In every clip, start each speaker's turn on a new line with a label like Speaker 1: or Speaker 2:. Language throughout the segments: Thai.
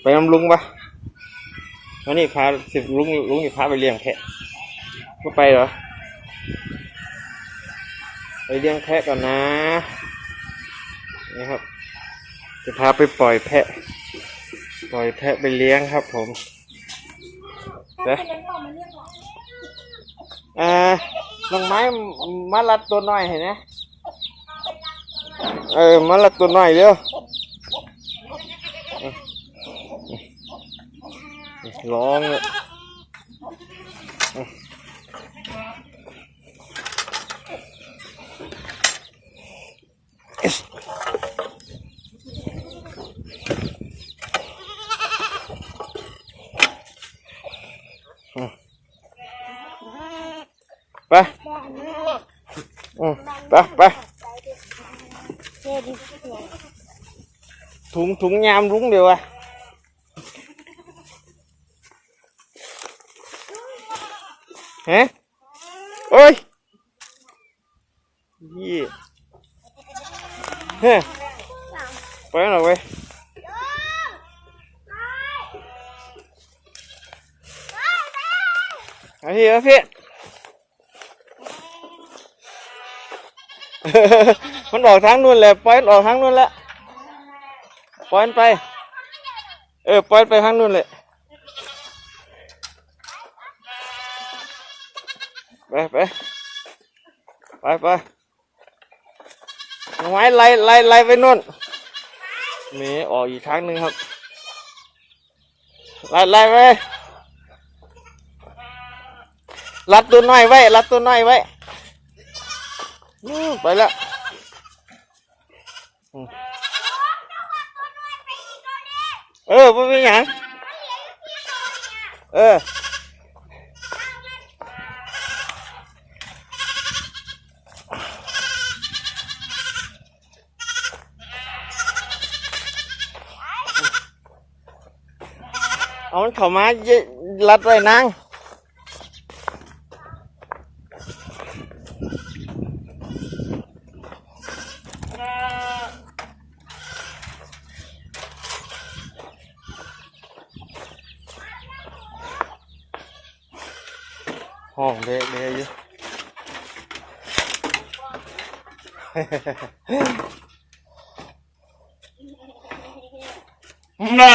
Speaker 1: ไปน้ำลุงปะวันนี้พาสิบลุงลุงจะพาไปเลี้ยงแพะก็ไปเหรอ ไปเลี้ยงแพะก่อนนะนี่ครับ จะพาไปปล่อยแพะ ปล่อยแพะไปเลี้ยงครับ ผมเด้ออ่าน้องไม้มาลัดตัวน้อยเห็นไหมเออมาลัดตัวน้อยเร็ว ร้องเลยไปอืมไปไปถุงถุงยามรุ้งเดียวอะ ฮะโอ้ยยี่เฮ้ยไปหน่อยเว้ยเอาพี่เอาพี่มันออกทางนู้นแหละปล่อยมันออกทางนู้นแล้วปล่อยมันไป เออปล่อยมันไปทางนู้นเลย ไปไปไปไปน้องไม้ไล่ไล่ไล่ไปนู่นมีออกอีกทางหนึ่งครับ ไล่ไล่ไปรัดตัวน้อยไว้ รัดตัวน้อยไว้ไปแล้วเออไม่เป็นหยังเออ เอามันเข้ามาเยรัดไว้นางห้องเละเละอยู่
Speaker 2: น่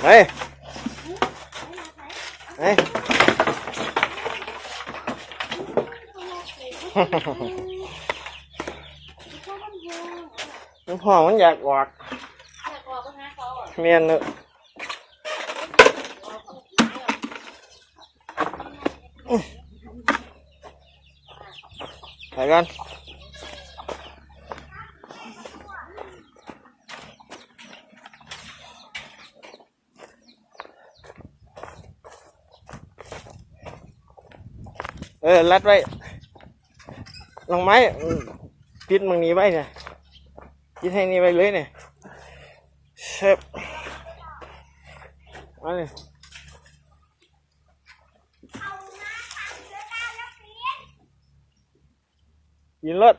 Speaker 2: า
Speaker 1: เฮ้ยเฮ้ยมันห้องมันอยากออกเมียนเนอะไปกัน เออ รัดไว้ลองไม้ปิดมังนี้ไว้เนี่ยยิดให้นี่ไว้เลยเนี่ยเชฟมาเลยยินรถ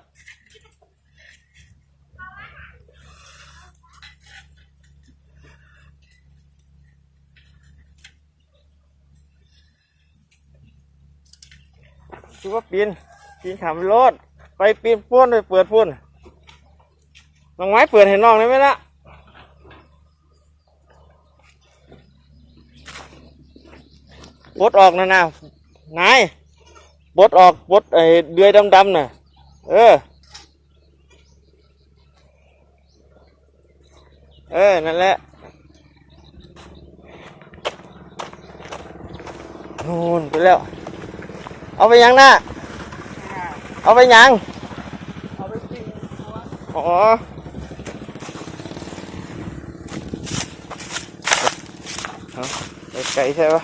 Speaker 1: ว่าปีนปีนขามรถไปปีนพ่นไปเปิดพุ่นน้องไม้เปิดให้น้องได้ไหมล่ะปดออกนะนะนายปดออกปดไอ้เดือยดำๆน่ะ เออ เออ นั่นแหละนู่นไปแล้ว เอาไปยังน่ะเอาไปยัง
Speaker 2: เอาไปกิน
Speaker 1: อ๋อเอไกลใช่ปะ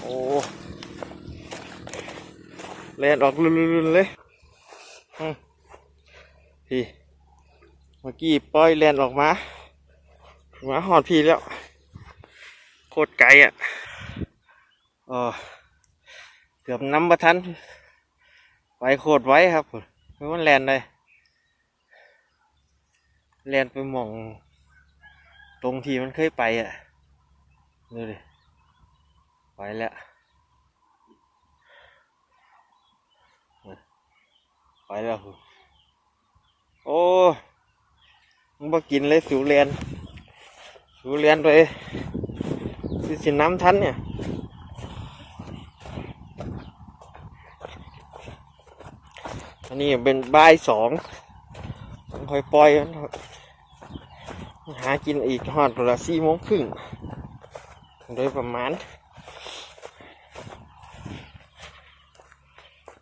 Speaker 1: โอ้แลนออกลุนๆเลยอืมพี่เมื่อกี้ปล่อยแลนออกมามาหอดพี่แล้ว โคตรไกลอะอ๋อ กือบน้ำประทันไปโคตรไว้ครับไม่ว่าแลนเลยเรียนไปหมอง ตรงที่มันเคยไปอะดูดิไปแล้วไปแล้วโอ้มึงมากินเลยสิวเรียนสิวเรียนไปสิสิน้ำทันเนี่ย อันนี้เป็นบ่ายสองต้องคอยปล่อยหากินอีกหอดลาสี่โมงครึ่งโดยประมาณ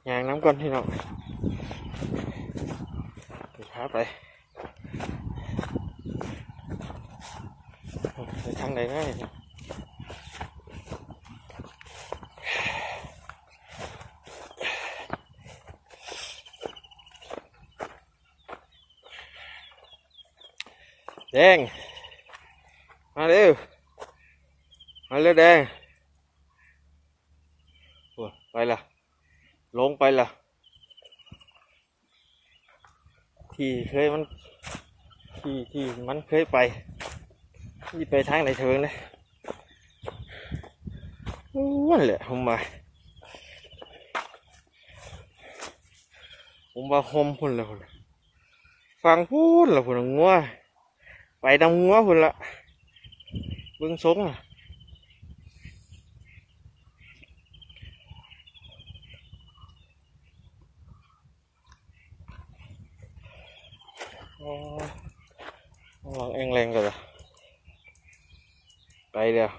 Speaker 1: ยางน้ำก่อนที่น้องไปพาไปไปทางไหนได้ แดง มาเร็ว มาเร็วแดงโอ้ไปละลงไปละที่เคยมันที่ที่มันเคยไป ที่ไปทางไหนเถิงเลยอ้วนแหละผมมาผมมาหอมพุ่นแล้วพุ่นฟังพูดแล้วพุ่นงัว ไปดำงัวพุ่นละเบิ่งสงอะอ๋องเองแรงกันละไปเดียว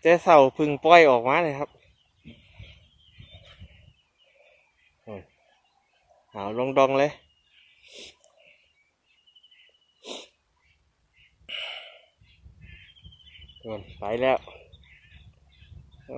Speaker 1: เจ๊เสาพึ่งปล่อยออกมาเลยครับ หาวลงดองเลยโดนไปแล้วเอ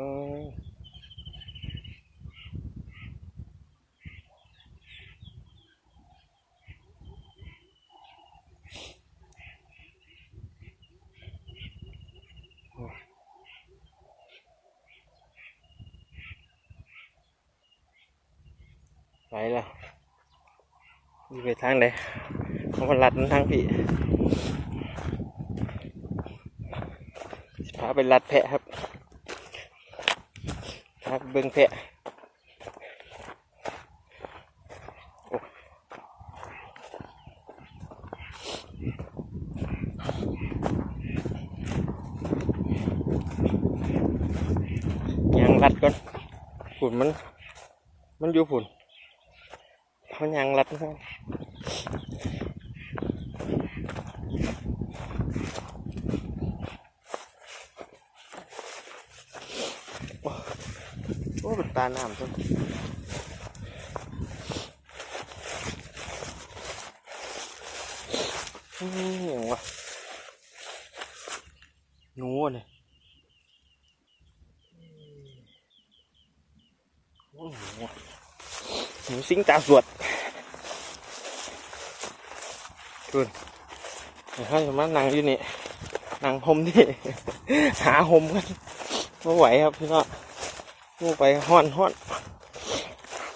Speaker 1: อไปแล้วนี่ไปทางไหนเขาก็ลัดมันทางพี่พาไปลัดแพะครับพาเบิ้งแพะโอ้ยังลัดก่อนฝุ่นมัน มันอยู่ฝุ่น เขายังลัดนะโอ้เป็นตาน้ำต้นอืมอหย่างวะหนูเนี่ยโอ้หนูอะ หนูสิงตาสวดคุณเดี๋ยวเขาจะมานั่งอยู่นี่นั่งห่มที่ หาห่มกันไม่ไหวครับพี่น้องลงไปห้อนห้อน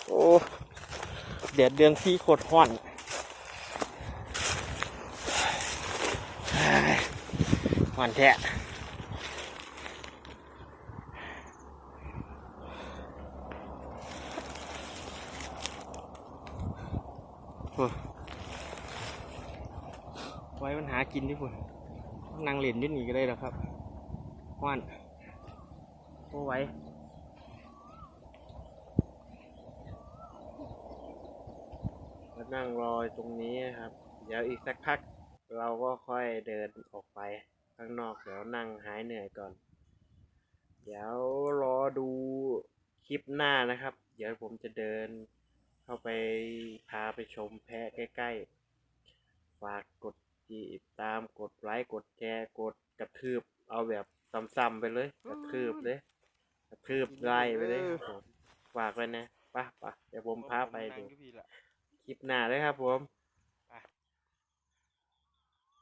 Speaker 1: โอ้แดดเดือนที่โคตรห้อนห้อนแท้ ไว้มันหากินที่พุ่นนั่งเล่นอยืนนี่ก็ได้แล้วครับห้อนโอ้ไว้มานั่งรอตรงนี้ครับ เดี๋ยวอีกสักพัก เราก็ค่อยเดินออกไปข้างนอกเดี๋ยวนั่งหายเหนื่อยก่อน เดี๋ยวรอดูคลิปหน้านะครับ เดี๋ยวผมจะเดินเข้าไปพาไปชมแพะใกล้ๆ ฝากกด ติดตามกดไลค์กดแชร์กดกระทืบ เอาแบบซ้ำๆไปเลย กระทืบเลยกระทืบไล่ไปเลยครับผมฝากไว้นะไป่ะป่ะเดี๋ยวผมพาไปดูคลิปหน้าเลยครับผม